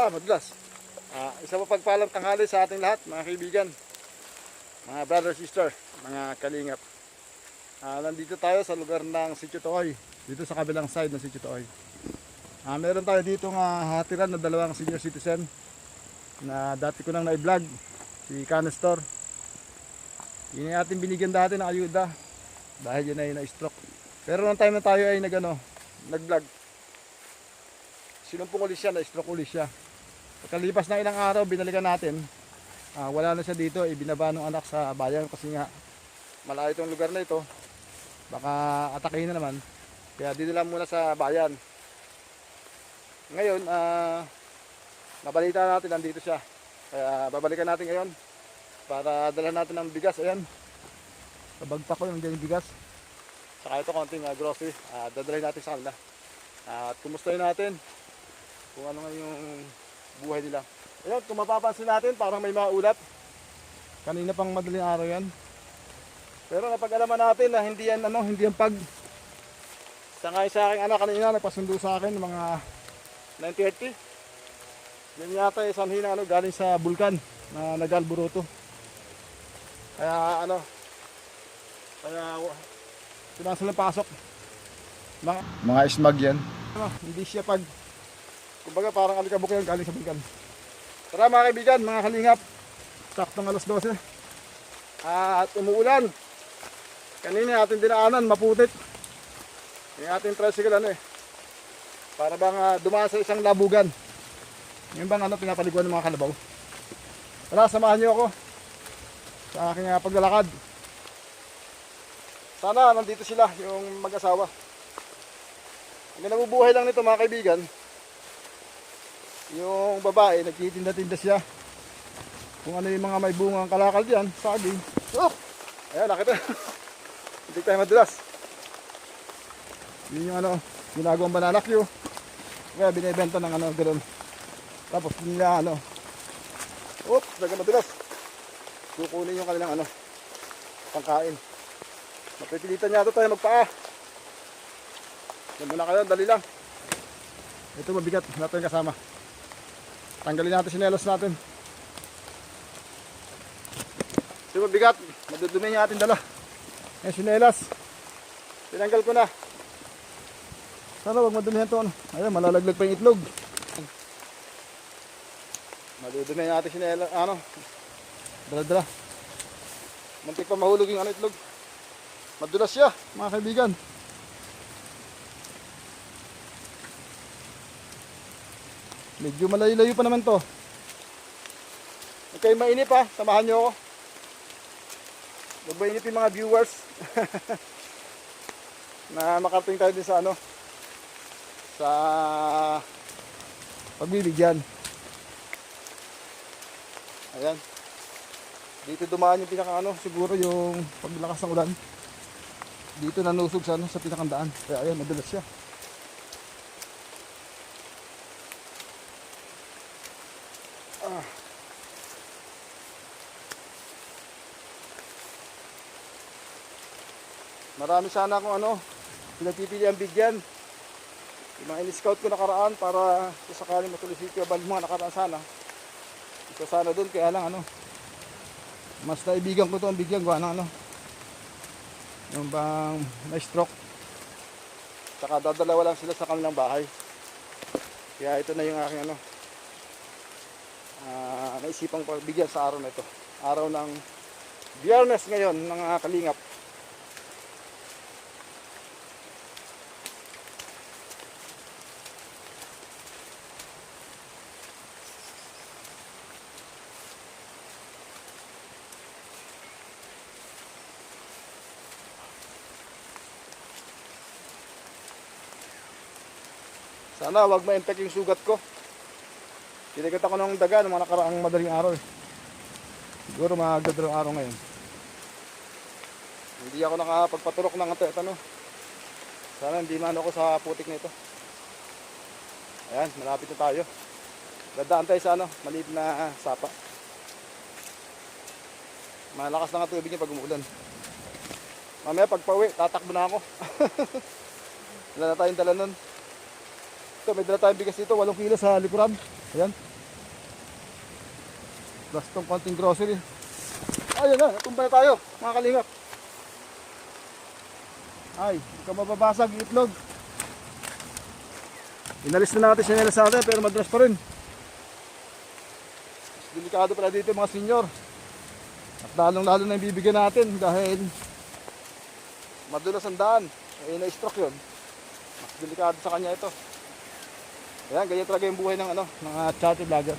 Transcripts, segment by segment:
Ah, madulas. Ah, isa pa pagpalang tanghali sa ating lahat, mga kaibigan, mga brother, sister, mga kalingap. Ah, nandito tayo sa lugar ng Sitio Toy, dito sa kabilang side ng Sitio Toy. Ah, meron tayo dito nga hatiran na dalawang senior citizen na dati ko nang na-vlog, si Canestor. Yun yung ating binigyan dati ng ayuda dahil yun ay na-stroke. Pero nung time na tayo ay nag, ano, nag-vlog, sinumpong ulit siya, na-stroke ulit siya. Pagkalipas ng ilang araw, binalikan natin. Ah, wala na siya dito, ibinaba ng anak sa bayan kasi nga malayo itong lugar na ito. Baka atakihin na naman. Kaya dito lang muna sa bayan. Ngayon, ah, nabalita natin nandito siya. Kaya babalikan natin ngayon para dala natin ng bigas. Ayan, kabagpak ko yung bigas. Saka ito konting ah, grocery. Ah, dadalhin natin sa kanila. Ah, at kumustahin natin kung ano nga yung buhay nila. Ayun, kung mapapansin natin, parang may mga ulap. Kanina pang madaling araw yan. Pero napag-alaman natin na hindi yan, ano, hindi yan pag... Sa nga sa aking anak kanina, nagpasundo sa akin mga 930. Yan yata yung sanhi na ano, galing sa bulkan na nagalburoto. Kaya ano, kaya pinasal ng pasok. Mga, mga ismag yan. Ano, hindi siya pag Kumbaga parang alikabok yan galing sa bulkan. Tara mga kaibigan, mga kalingap. Saktong alas 12. Ah, at umuulan. Kanina ating dinaanan, maputit. Yung ating tricycle ano eh. Para bang ah, dumaan sa isang labugan. Yung bang ano, pinapaliguan ng mga kalabaw. Tara, samahan niyo ako sa aking ah, paglalakad. Sana nandito sila, yung mag-asawa. Ang nabubuhay lang nito mga kaibigan, yung babae, nagtitinda-tinda siya. Kung ano yung mga may bungang kalakal diyan, saging. Oh! Ayan, nakita. Hindi tayo madulas. Yun yung ano, ginagawang banana Q. Kaya binibenta ng ano, gano'n. Tapos nila ano, oops, daga madulas. Kukunin yung kanilang ano, pangkain. Mapipilitan yata tayo magpaa. Yan muna kayo, dali lang. Ito mabigat, natin kasama. Tanggalin natin sinelos natin. Ito mabigat. Madudumi yung ating dala. Yung sinelas. Tinanggal ko na. Sana wag madumihan to. Ano. Ayun, malalaglag pa yung itlog. Madudumi yung ating sinelas. Ano? Dala-dala. Muntik pa mahulog yung ano itlog. Madulas siya, mga kaibigan. Medyo malayo-layo pa naman to. Kayo mainip ha, samahan nyo ako. Huwag yung mga viewers. na makarating tayo din sa ano, sa pagbibigyan. Ayan. Dito dumaan yung pinaka ano, siguro yung paglakas ng ulan. Dito nanusog sa ano, sa pinakandaan. Kaya ayan, madulas siya. Marami sana akong ano, pinagpipili ang bigyan. Yung mga in-scout ko nakaraan para sa sakaling matulisito yung mga nakaraan sana. Ito sana doon, kaya lang ano, mas naibigan ko to ang bigyan ko, ano, ano. Yung bang may stroke. Saka dadalawa lang sila sa kanilang bahay. Kaya ito na yung aking ano, ah naisipang pagbigyan sa araw na ito. Araw ng biyernes ngayon ng mga kalingap. Sana wag ma-infect yung sugat ko. Tinigat ako ng daga ng mga nakaraang madaling araw eh. Siguro mga dalawang araw ngayon. Hindi ako nakapagpaturok ng ano. Sana hindi man ako sa putik nito. Ayan, malapit na tayo. Dadaan tayo sa ano, maliit na sapa. Malakas na nga tubig niya pag umuulan. Mamaya pag pauwi, tatakbo na ako. Wala na tayong dala nun. Ito, may dala tayong bigas dito, 8 kilo sa likuran. Ayan. Plus tong konting grocery. Ayun na, natumba na tayo, mga kalingap. Ay, ka mababasag, itlog. Inalis na natin siya nila sa atin, pero madras pa rin. Delikado pala dito mga senyor. At lalong lalo na yung bibigyan natin dahil madulas ang daan. Eh, na-stroke yun. Mas delikado sa kanya ito. Ayan, ganyan talaga yung buhay ng ano, mga chatty vlogger.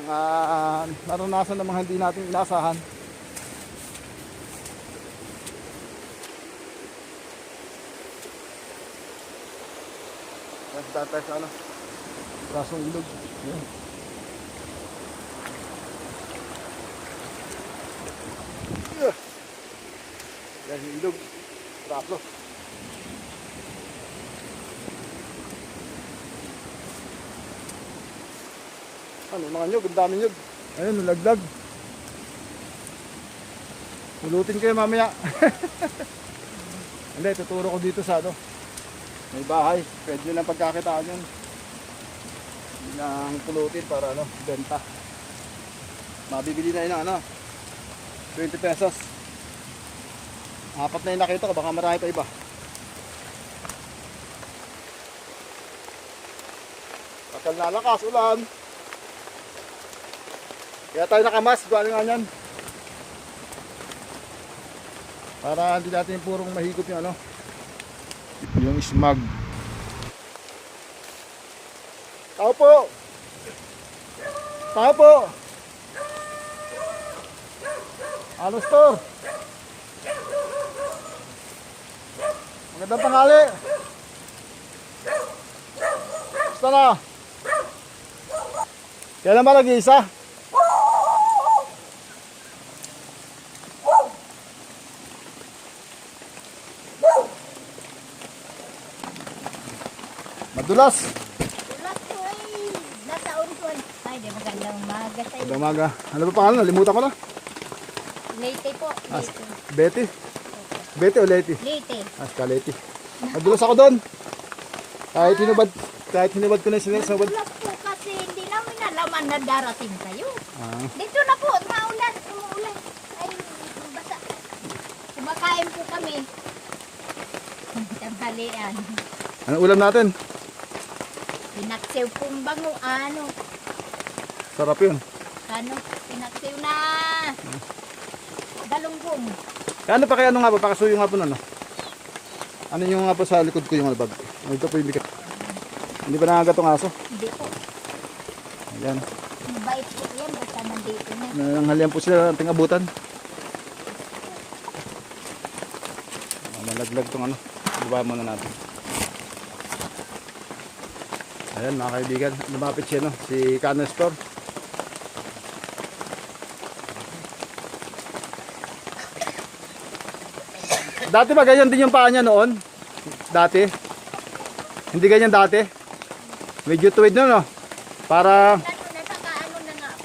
Mga uh, naranasan ng mga hindi natin inasahan. Ayan, daan tayo sa ano, rasong ilog. Ayan. Yeah. Yan yung ilog. Raso. Ano, mga nyug, ang dami nyug. Ayun, nalaglag. Pulutin kayo mamaya. Hindi, tuturo ko dito sa ano. May bahay. Pwede lang pagkakitaan yun. Hindi lang pulutin para ano, benta. Mabibili na yun ano, 20 pesos. Apat na yung nakita ko, baka marami pa iba. Bakal na lakas, ulan. Kaya tayo nakamas, gawa nga yan. Para hindi natin purong mahigop yung ano. Yung smog. Tao po! Tao po! Ano store? Magandang tanghali. Basta na. Kailan ba nag-iisa? Madulas. Ulat ko ay nataon ko ay. Di magandang umaga sa iyo. Magandang umaga. Ano ba pangalan? Nalimutan ko na. Late po. Ah, Late. Betty. Betty o Leti? Late. Ah, Leti. Madulas ako doon. Kahit hinubad, kahit hinubad ko na sila sa ubad. Ulat po kasi hindi namin nalaman na darating kayo. Ah, Dito na po, maulan, umuulan. Ay, basa. Kumakain po kami. Tanghalian. ano ulam natin? Pinaksiw pong bango, ano, Sarap yun. ano, pinaksiw na galunggong. Kaya ano pa kaya ano nga po? Pakasuyo nga po na no? Ano yung nga po sa likod ko yung albag? Ito po yung bigat. Hindi pa nangagatong aso. Hindi po. Ayan. Mabait po yan, basta nandito na. Nanghalian po sila ng tingabutan. Malaglag tong ano. Baba muna natin. Ayan mga kaibigan. Lumapit siya no. Si Canon Store. Dati ba ganyan din yung paa niya noon? Dati? Hindi ganyan dati? Medyo tuwid na no? Para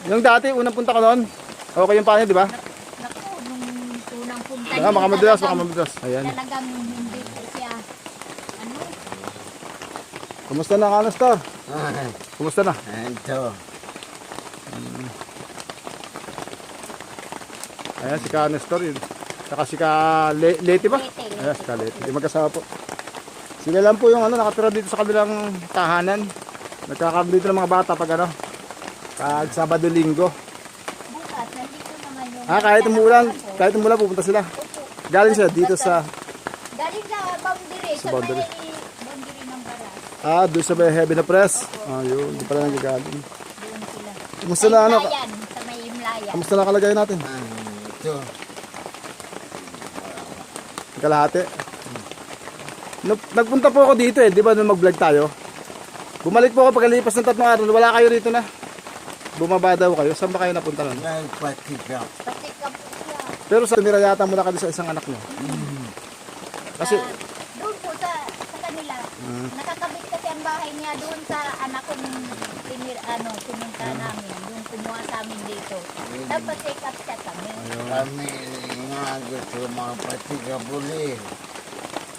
yung dati, unang punta ka noon, okay yung paa niya, di ba? Naku, nung unang punta Baka baka madulas, baka talagang- madulas. Ayan. Talagang hindi siya, ano, Kumusta na, Kanastar? Kumusta na? Ito. Ayan, si Kanastar yun. Saka si Ka... Le Leti ba? Leti, Leti. Ayan, si Ka Leti. Yung magkasama po. Sila lang po yung ano, nakatira dito sa kabilang tahanan. Nagkakabili dito ng mga bata pag ano, pag Sabado Linggo. bukas, nandito naman yung... Ah, kahit umulan, kahit umulan pupunta sila. Galing sila dito sa, Galing sa boundary, Sa sa, boundary. may boundary ng baras. Ah, doon sa may heavy na press. Ah, yun, di pala nanggagaling. Doon sila. Kumusta na ano? Imlayan, sa may Imlayan. Kamusta na kalagayan natin? Ito. Kalahati. Nag- Nagpunta po ako dito eh, di ba nung mag-vlog tayo? Bumalik po ako pagkalipas ng tatlong araw, wala kayo rito na. Bumaba daw kayo. Saan ba kayo napunta nun? Nagpatika. Pati ka po siya. Pero sa tumira yata muna kayo sa isang anak niyo. Kasi, Sa- doon po sa, sa kanila. Ah. Nakakabit bahay niya doon sa anak ko nung pinir, ano, Ah. namin. Yung kumuha sa amin dito. Tapos take up siya kami. Kami nga gusto mga patika buli.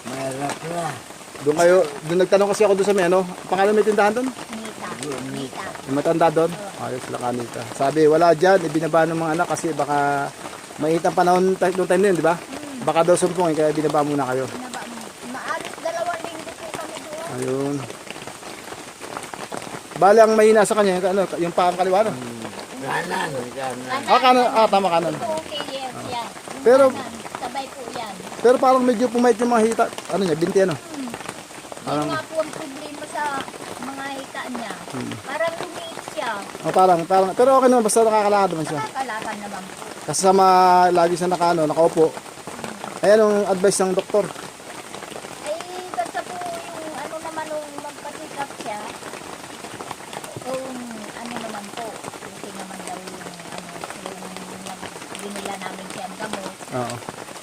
Mahirap na. doon kayo, doon nagtanong kasi ako doon sa may ano, pangalan may tindahan doon? Nita. Junita. Yung matanda doon? Ayos lang kanita. Sabi, wala dyan, ibinaba ng mga anak kasi baka mainit ang panahon ta- noong time na yun, di ba? Baka daw sumpungin, kaya binaba muna kayo. Binaba mo. Maalis dalawang linggo po kami doon. Ayun. Bali, ang mahina sa kanya, yung, ano, yung pakang kaliwa, no? Kanan. Kanan. Ah, kanan, ah, tama kanan. Ito okay, yes, yan. Yung Pero- kanan, sabay po yan. Pero parang medyo pumait yung mga hita. Ano niya, binti ano? Yun nga po ang problema sa mga hita niya. Hmm. Parang lumiit siya. Oh, parang, parang, pero okay naman, basta nakakalakad naman siya. Nakakalakan naman po. Kasama lagi siya naka, ano, nakaupo. Ayan ang advice ng doktor. Eh, basta po yung ano naman nung magpasikap siya, kung ano naman po, okay naman daw yung ano, yung nag- binila namin siya ang gamot. Oo,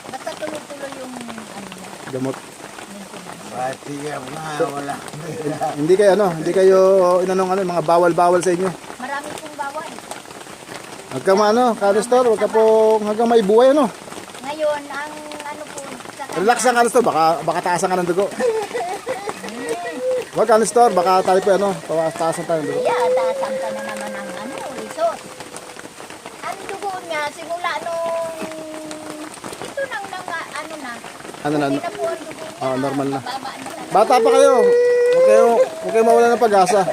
Basta tuloy-tuloy yung ano niya, gamot. maintenance. Pati ka nga wala. Hindi kayo, ano, hindi kayo, inanong ano, mga bawal-bawal sa inyo. Marami pong bawal. Huwag ka ano, kanistor, huwag ka po hanggang may buhay, ano. Ngayon, ang ano po sa Relax lang kanistor, baka, baka taasan ka ng dugo. Huwag kanistor, baka tayo po, ano, taasan tayo ng dugo. Yeah, taasan ka na naman ang ano, resort. Ang dugo niya, simula nung ito nang nang ano na, Ano na, okay na po ang dugo niya. Ah, normal na. Bata pa kayo. Kayo, huwag kayo mawala ng pag-asa.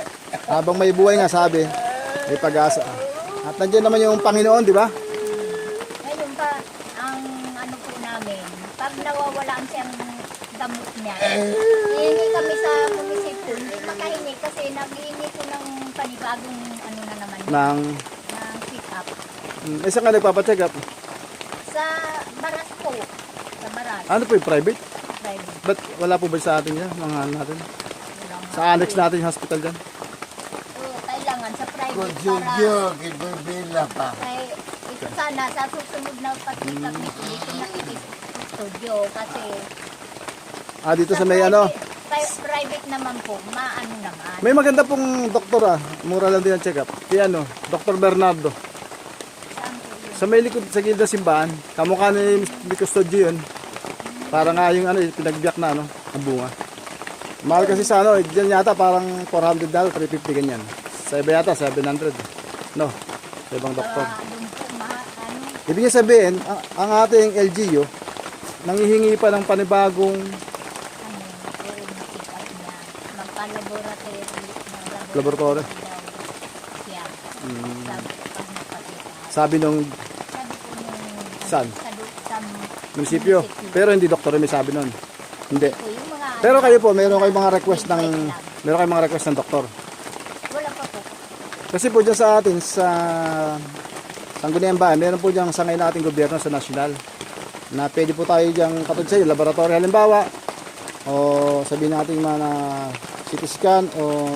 Habang may buhay nga sabi, may pag-asa. At nandiyan naman yung Panginoon, di ba? Ngayon pa, ang ano po namin, pag nawawalaan siyang gamot niya, hihingi kami sa munisipyo, hindi makahingi kasi naghihingi ko ng panibagong ano na naman, Nang, ng pick-up. mm, isa nga nagpapacheck up. Sa Baras po, sa Baras, Ano po yung private? private. Ba't wala po ba sa atin yan? Mga ano natin? Sa annex natin yung hospital dyan? Oo, kailangan sa private para Kujudyo, kibibila pa. kay ito sana sa susunod na pagkikap nito dito na studio kasi Ah, dito sa may ano. pri- private naman po, maano naman. May maganda pong doktor ah. Mura lang din ang check up. Si ano, Dr. Bernardo. Saan po yun? Sa may likod sa gilda simbahan, kamukha ni Mr. Custodio yun. Para nga yung ano, pinagbiyak na ano, ang bunga. Mahal kasi sa ano, dyan yata parang 400 dollars, 350 ganyan. Sa iba yata, 700. No, sa ibang doktor. Ah, ano, Ibig niya sabihin, ang, ang ating LGU, nangihingi pa ng panibagong Laboratory. Siya. Sabi, nung Saan? Munisipyo. Pero hindi doktor may sabi nun. Hindi. Pero kayo po, meron kayong mga request ng meron kayong mga request ng doktor. Wala pa po. Kasi po dyan sa atin, sa Sangguniang Bayan, meron po dyan sa ngayon ating gobyerno sa national na pwede po tayo dyan katulad sa iyo, laboratory halimbawa o sabihin natin mga na CT scan o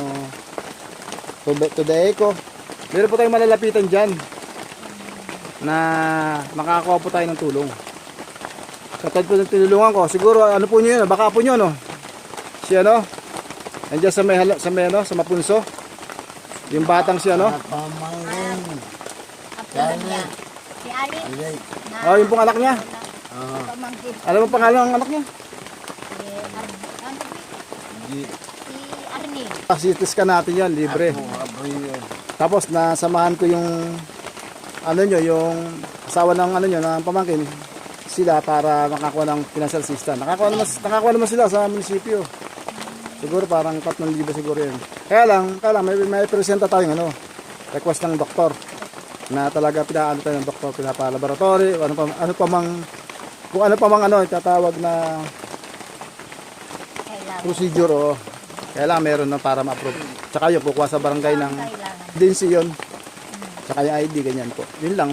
to to the echo. Meron po tayong malalapitan dyan na makakakuha po tayo ng tulong. Katulad po ng tinulungan ko, siguro ano po nyo yun, baka po nyo no? Si ano? Nandiyan sa may, hala- sa may ano, sa mapunso. Yung batang si ano? Pamangkin. Apo na niya. Si Alin. Alay. Na, Oh, yung pong anak niya. Ah, Pamangkin. Alam mo pangalan ng anak niya? Si Ar- di. si Arnil. Pasitis ka natin yan, libre. Tapos nasamahan ko yung ano nyo, yung asawa ng ano nyo, ng pamangkin sila para makakuha ng financial assistance. Nakakuha naman, nakakuha naman sila sa munisipyo. Siguro parang 3,000 siguro yun. Kaya lang, kaya lang may, may presenta tayong ano, request ng doktor na talaga pinaano tayo ng doktor, pinapalaboratory, ano pa, ano pa mang, kung ano pa mang ano, itatawag na Kailangan. procedure o kailangan meron na para ma-approve. Tsaka yun, kukuha sa barangay ng agency yun. Tsaka yung ID, ganyan po. Yun lang.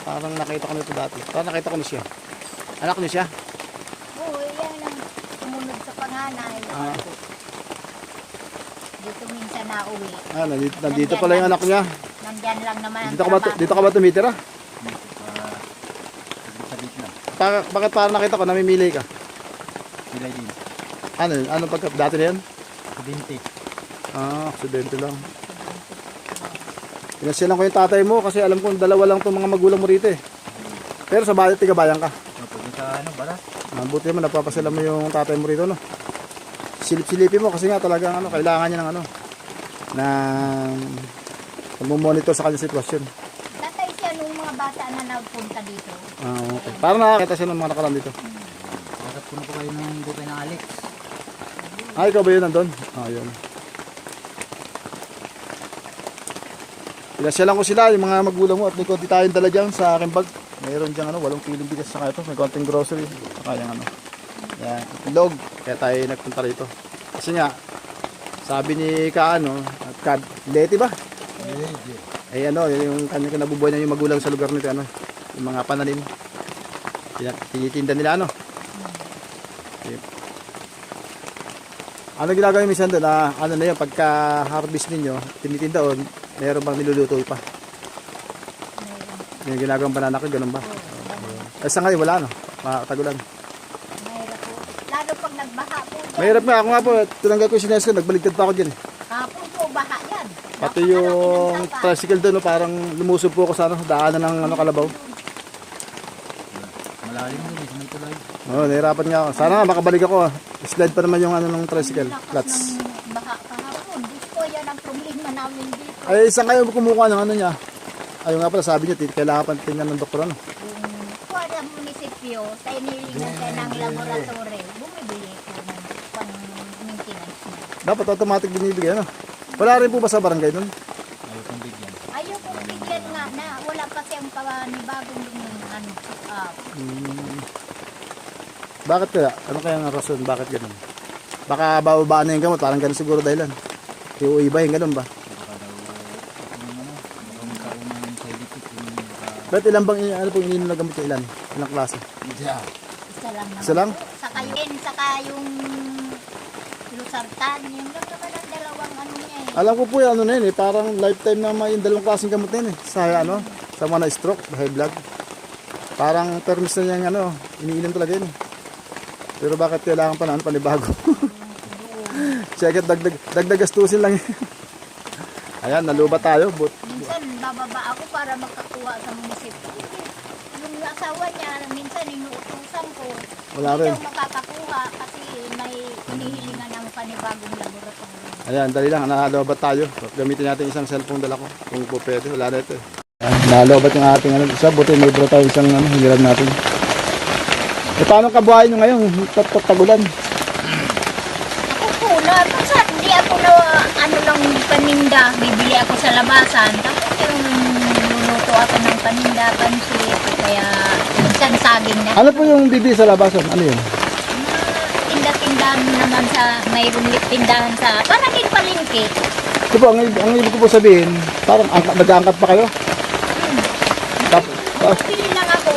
Parang nakita ko nito dati. Parang nakita ko na siya. Anak niya siya. Oo, yan ang sumunod sa panganay. Ah. Dito minsan nauwi. Ah, nandito, nandito pala yung anak niya. Nandyan lang naman ang Dito ka ba, trabaho. dito ka ba tumitira? Sa gitna. Pa, bakit parang nakita ko, namimili ka? Sila din. Ano, ano pagka, dati na yan? Sa binti. Ah, aksidente lang. Pinasyalan ko yung tatay mo kasi alam ko dalawa lang itong mga magulang mo rito eh. Pero sa bayan, tiga bayan ka. Pagpunta sa ano, bara? Mabuti mo, napapasala mo yung tatay mo rito, no? Silip-silipin mo kasi nga talagang ano, kailangan niya ng ano, ng pagmumonitor sa kanyang sitwasyon. Natay siya nung mga bata na nagpunta dito. Ah, okay. Para nakakita siya ng mga nakaraan dito. Bakit puno po kayo ng bukay ng Alex? Ah, ikaw ba yun nandun? Ah, yun. Pinasya lang ko sila, yung mga magulang mo at may konti tayong dala dyan sa aking bag. Mayroon dyan ano, walong kilong bigas sa ito, may konting grocery. Saka yung ano, yan, itlog. Kaya tayo nagpunta rito. Kasi nga, sabi ni Kaano, at Kad, Leti ba? Eh ano, yung kanyang kinabubuhay na yung magulang sa lugar nito, ano, yung mga pananim. Tinitinda nila ano. Yep. Ano ginagawa yung minsan doon? Ah, ano na yun, pagka harvest ninyo, tinitinda o meron bang niluluto pa? Yung ginagawang banana ko, ganun ba? Eh sa ngayon, wala no? Matagulan. Mahirap po. Lalo pag nagbaha po dyan. Mahirap nga, ako nga po, tinanggal ko yung sinas ko, nagbaligtad pa ako dyan. Hapon po, baha yan. Pati yung tricycle doon, no, parang lumusob po ako sa ano, daanan ng ano, kalabaw. Malalim din eh, sa may tulay. Oo, nahirapan nga ako. Sana nga makabalik ako. ah. Slide pa naman yung ano ng tricycle, Lakas clutch. ng baha kahapon. Yan ang problema namin dito. Ay, isang kayo kumukuha ng ano niya. Ayun nga pala, sabi niya, ti- kailangan pa tingnan ng doktor ano. Yung kuha ng munisipyo, sa inilingan ka ng laboratory, bumibili ko ng pang-maintenance na. Dapat automatic binibigay, ano? Wala rin po ba sa barangay doon? Ayaw kong bigyan. Ayaw kong bigyan nga na wala kasi ang panibagong ano, uh, Hmm. Bakit kaya? Ano kaya ang rason? Bakit ganun? Baka bababaan na yung gamot, parang ganun siguro dahilan. Yung iba yung ganun ba? Yung ano. Yung baka, Ba't ilan bang, ano pong ininom na gamot yung ilan? Ilang klase? Iya. isa lang. Isa lang? Saka yun, saka yung lusartan, yun lang naman ang dalawang ano niya eh. Alam ko po yung ano na yun eh, parang lifetime na may yung dalawang klaseng gamot na yun eh. Sa ano, sa mga na-stroke, high blood. Parang terms na yung ano, iniinom talaga yun eh. Pero bakit kailangan pa na ano, panibago? Check it, dagdag, dagdag gastusin lang yun. Ayan, naluba tayo. But, Minsan bababa ako para makakuha sa munisipyo. Yung asawa niya, minsan inuutusan ko. Wala Hindi rin. daw makakakuha kasi may hinihilingan ng panibagong laboratory. Ayan, dali lang, nalobat tayo. Gamitin natin isang cellphone dala ko. Kung po pwede, wala na ito eh. Nalobat yung ating ano, isa, buti may bro tayo isang ano, hiram natin. E paano kabuhayin nyo ngayon? Tat- Tagulan. Ako po, na, minsan hindi ako na ano lang paninda. Bibili ako sa labasan. Tapos yung luluto ako ng paninda, pansit. Kaya minsan saging na. Ano po yung bibi sa labasan? Ano yun? Na tinda-tindahan naman sa, mayroong tindahan sa, parang din palengke. Ito po, ang, ang ibig ko po sabihin, parang angkat, nag-aangkat pa kayo? Tap, tap, Bili lang ako.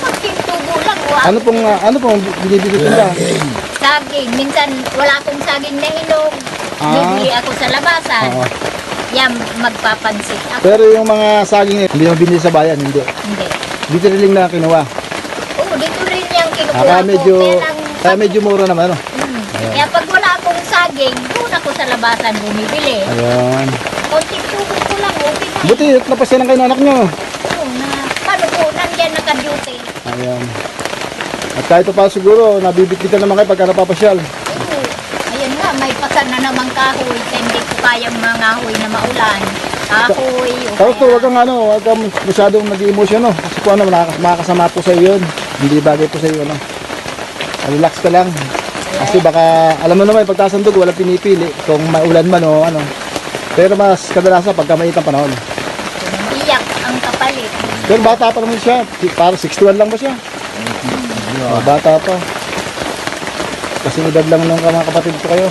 Pagkintubo lang. Wa. ano pong, ah, ano pong binibigay nila? Saging. Minsan wala akong saging na hinog. Ah. Bibili ako sa labasan. Oo. Yan, magpapansit ako. Pero yung mga saging, hindi mo binili sa bayan, hindi. Hindi. Dito rin lang kinuha. Oo, dito rin yung kinukuha Ah, kaya ko. medyo, Kaya lang, kaya medyo mura naman, ano? Hmm. Kaya pag wala akong saging, doon ako sa labasan bumibili. Ayan. Konting tubig ko lang, okay na. Buti, napasya lang kayo ng anak nyo. Oo, na, paano po, nandyan naka-duty. Ayan. At kahit pa siguro, nabibitbitan naman kayo pagka napapasyal. Oo, ayun nga, may pasan na naman kahoy. Hindi ko kayang mangahoy na maulan. Kahoy, Tapos to, kaya- wag kang ano, wag kang masyadong nag-emotion, no? Kasi kung ano, makaka- makakasama po sa iyo yun. Hindi bagay po sa iyo, no? Relax ka lang. Kasi baka, alam mo naman, pagtaas ng dugo, walang pinipili. Kung maulan man o ano. Pero mas kadalasan pagka mainit ang panahon. iyak ang kapalit. Pero bata pa naman siya. Para 61 lang ba siya? Oh, bata pa. Kasi edad lang nung mga kapatid ko kayo.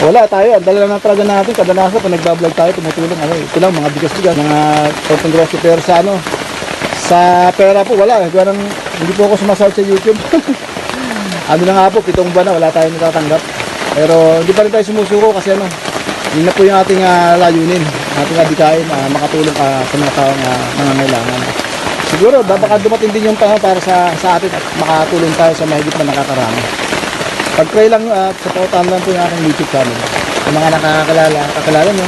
Wala tayo, ang dala na talaga natin. Kadalasan pag nagbablog tayo, tumutulong. Ano, ito lang, mga bigas-bigas, mga grocery pero sa ano, sa pera po, wala. eh. Gawa ng, hindi po ako sumasahod sa YouTube. ano na nga po, pitong buwan na, wala tayong natatanggap. Pero hindi pa rin tayo sumusuko kasi ano, yun na po yung ating ah, layunin, ating adikain, uh, makatulong ka sa mga taong uh, nangangailangan. Siguro, ba- baka dumating din yung panahon para sa, sa atin at makatulong tayo sa mahigit na nakakarami. Pag-pray lang at supportahan lang po yung aking YouTube channel. Sa mga nakakakilala, kakilala nyo,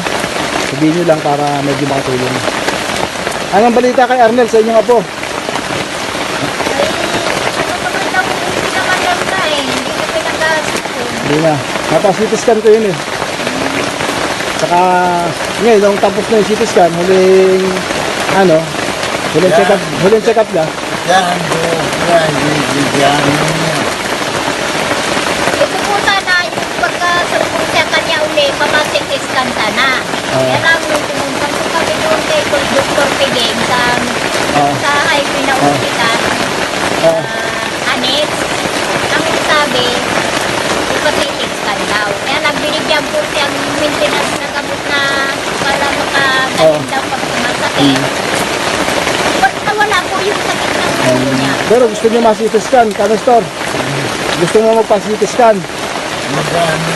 sabihin nyo lang para medyo makatulong. Anong balita kay Arnel sa inyong apo? Ay, ano naman daw, hindi naman lang na eh. Hindi ko pinag Hindi na. Napasitis scan ko yun eh. Saka, ngayon, nung tapos na yung CT scan, huling, ano, huling check up, huling check up niya. Yan yan, bibigyan niya. Ito po sana yung pagkasumpong siya kanya uli, papasitiskan sana. Lang nung pumunta po kami doon kay Dr. Pigeng sa, Oo. sa highway na hospital, Oo. uh, Anet, ang sabi, ipasitiskan daw. Kaya nagbinigyan po siyang maintenance na gamot na para makagaling daw pag sumasakit. Wala, wala po yung sakit ng ulo niya. Pero gusto niyo ma-CT scan. Gusto mo magpa-CT scan. Magkano?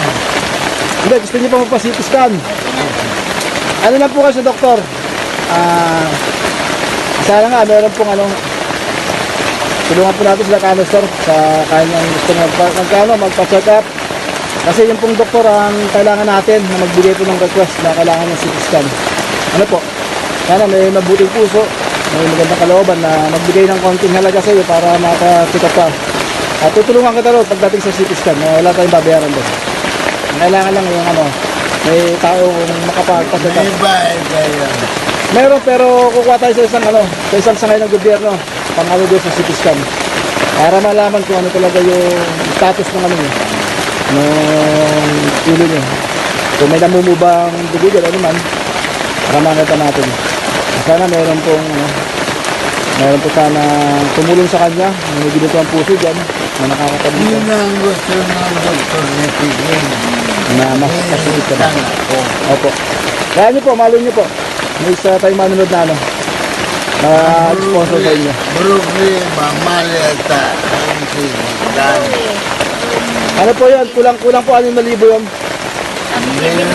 Hindi, gusto niyo pa magpa-CT scan. Na. Ano lang po kasi doktor? Ah, sana nga meron pong ano tulungan po natin sila Kanestor sa kanyang gusto magpa, magkano, magpa-check up. Kasi yung pong doktor ang kailangan natin na magbigay po ng request na kailangan ng CT scan. Ano po? Sana may mabuting puso, may magandang kalooban na magbigay ng konting halaga sa iyo para maka-check up ka. At tutulungan kita rin pagdating sa CT scan na wala tayong babayaran doon. Ang kailangan lang yung ano, may taong makapagpa-check up. May bayad kayo. Meron pero kukuha tayo sa isang ano, sa isang sangay ng gobyerno, pangalo doon sa CT scan. Para malaman kung ano talaga yung status ng ano niyo, ng ulo niyo. Kung may namumubang dugo dyan, ano man, para makita natin. Sana meron pong, ano, meron po sana tumulong sa kanya, may ginito ang puso dyan, na nakakatabi Yun ang gusto ng doktor ni Tigin. na mas kasunod ka na. Opo. Kaya niyo po, malo niyo po. May isa tayong manunod na ano, na sponsor sa inyo. Brooklyn, mamaleta. Ang sigitan. Ano po yan? Kulang-kulang po 6,000 yun. Kami 7,000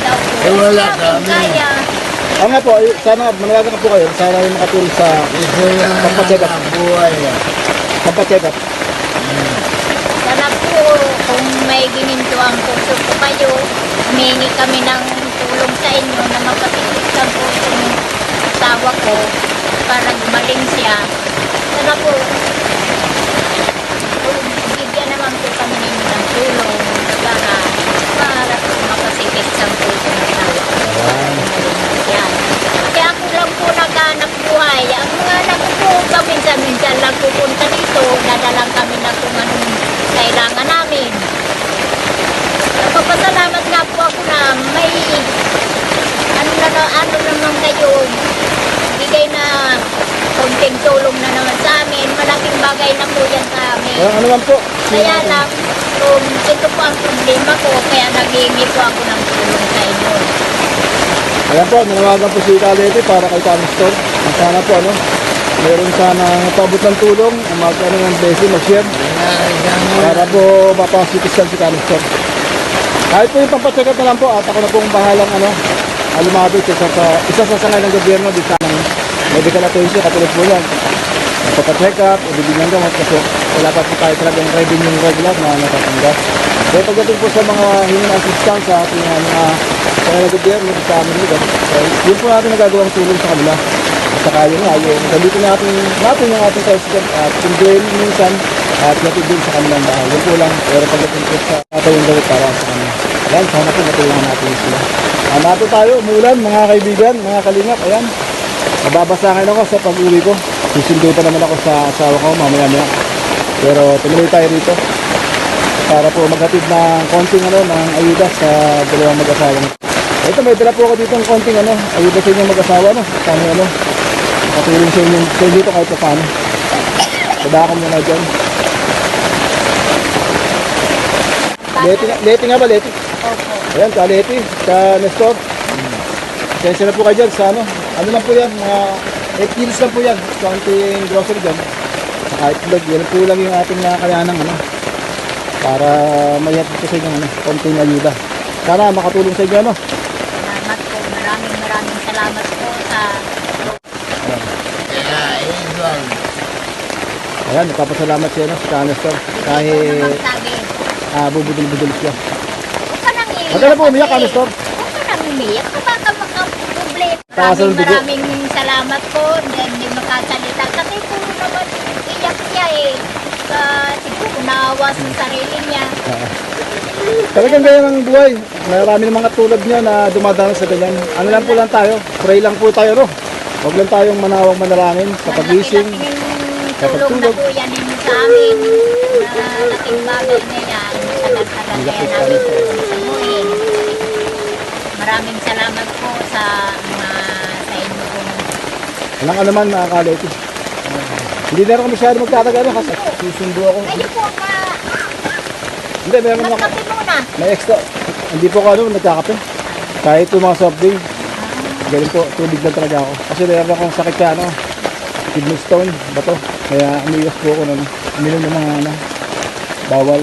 daw po. Eh, wala kami. Kaya, nga po, eh, sana manawagan po kayo. Sana yung makatulong sa Ito lang Pampacheck up. ang buhay. pampacheck up. sana po kung may ginintuang puso po kayo, humingi kami ng tulong sa inyo na mapatitiskan po yung asawa ko para gumaling siya. Sana po, kung bigyan naman po kami ninyo ng tulong para para yung asawa ko. Gumaling na siya. Kaya ako lang po naghanap buhay. Ang mga anak ko paminsan-minsan lang pupunta dito, dadalang kami na kung anong kailangan namin. Nagpapasalamat nga po ako na may ano na ano naman kayo bigay na konting tulong na naman sa amin. Malaking bagay na po yan sa amin. Walang ano man po. Kaya lang, kung ito po ang problema ko, kaya naghihingi po ako ng tulong sa inyo. Ayan po, nanawagan po si Kalete para kay. Ang sana po ano, meron sana pabot ng tulong, mag ano ng blessing, mag-share. Para po mapasikisan si Kami Store. Kahit po yung pampacheck na lang po, at ako na pong bahalang ano, alumabit isa sa, isa sa sangay ng gobyerno, di sana medical attention, katulad po yan. Papacheck up, ibibigyan ng gamot kasi wala pa po tayo talagang revenue regular na natatanggap. Kaya pagdating po sa mga human assistance sa ating uh, mga ng gobyerno sa aming lugar, eh, yun po natin nagagawang tulong sa kanila. At saka yun nga, yung gamitin natin, natin yung ating president at din minsan at natin sa kanilang bahay. Yun po lang, pero pagdating po sa ating yung gawin para sa kanila. Ayan, sana po matulungan natin sila. Ah, nato tayo, umulan, mga kaibigan, mga kalingap, ayan. Nababasahin ako sa pag-uwi ko. Susundo pa naman ako sa asawa ko mamaya maya. Pero tumuloy tayo rito para po maghatid ng konting ano, ng ayuda sa dalawang mag-asawang. Ito, may dala po ako dito ng konting ano, ayuda sa inyong mag-asawa, no? Kami ano, katulong sa inyong sa inyo dito kahit pa paano. Sadaka mo na dyan. Leti, nga- leti nga ba, leti? Opo. Ayan, ka leti, ka Nestor. Kaya na po kayo dyan sa ano. Ano lang po yan, mga 8 kilos lang po yan. Counting grocery dyan. Kahit vlog, yan po lang yung ating nakakayanang ano. Para may hatid ko sa inyo ano, konting ayuda. Sana makatulong sa inyo ano. Salamat po. Maraming maraming salamat po sa Kaya, Edward, Ayan, nagpapasalamat siya no, sa Nestor. Kahit ah, bubudol-budol siya. Huwag ka nang iiyak. Huwag ka na po umiyak, kasi. Nestor. Huwag ka nang umiyak. Baka ka makaproblema. Taas ang Maraming maraming salamat po. Hindi makasalita. Kasi puro naman iyak siya eh. Uh, siguro naawa sa sarili niya. Ah, Talagang ganyan ang buhay. Marami ng mga tulad niya na dumadaan sa ganyan. Ano lang po lang tayo, pray lang po tayo, no? Huwag lang tayong manawang manalangin sa pagising. Sa tulong na pagtulog. po yan yun sa amin. Na laking bagay na yan. Na yan namin po. Maraming salamat po sa sa. Walang ano man mga kaleti. Hindi na ako masyado magtatagal no, kasi susundo ako. Kayo po ma... Hindi, meron ako. Magkape muna. May extra. Hindi po ako ano, nagkakape. Kahit yung mga soft drink. Ganun po, tubig lang talaga ako. Kasi meron akong sakit ka, ano, kidney stone, bato. Kaya umiwas po ako nun. Uminom ng mga, ano, bawal.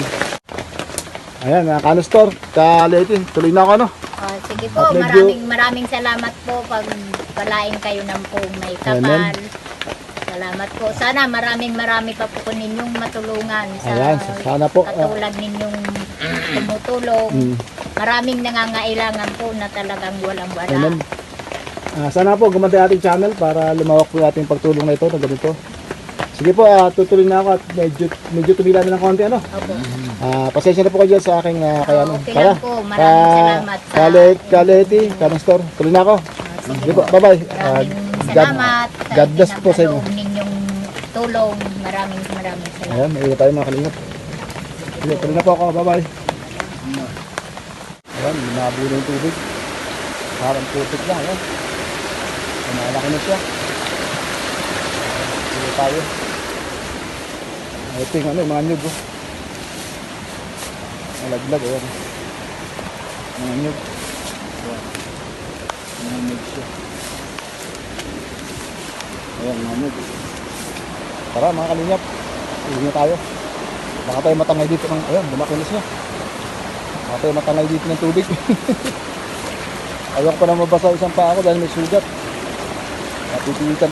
Ayan, mga kanustor, kaleti. Tuloy na ako, ano. Oh, sige po, medyo- maraming maraming salamat po pag palain kayo ng po may kapal. Amen. Salamat po. Sana maraming marami pa po ninyong matulungan sa Ayan, sana po. ah, katulad ninyong tumutulong. mm, Maraming nangangailangan po na talagang walang wala. amen. Ah, sana po gumanda ating channel para lumawak po ating pagtulong na ito na ganito. Sige po, ah, tutuloy na ako at medyo, medyo tumila na ng konti, ano. Opo. Ah, pasensya na po kayo sa aking uh, kaya ano. Okay lang po. Maraming salamat sa- Kalet, kaleti, kanong store. Tuloy na ako. Po, po. bye-bye. God- salamat. sa God bless po sa inyo. ninyong tulong. Maraming maraming salamat. Ayan, may tayo mga kalingap. Sige, tuloy na po ako. Bye-bye. Ayan, binabuno yung tubig. Parang putik lang. Ayan. Malaki na siya. Sige tayo. Ito yung ano, yung mga nyug. Oh. Malaglag. Ayan. Mga nyug. Nyug siya. Ayan, nyug. Tara mga kalingap. Uwi na tayo. Baka tayo matangay dito ng, ayan, lumaki na. Baka tayo matangay dito ng tubig. Ayaw ko na mabasa isang pa ako dahil may sugat. Napipilitan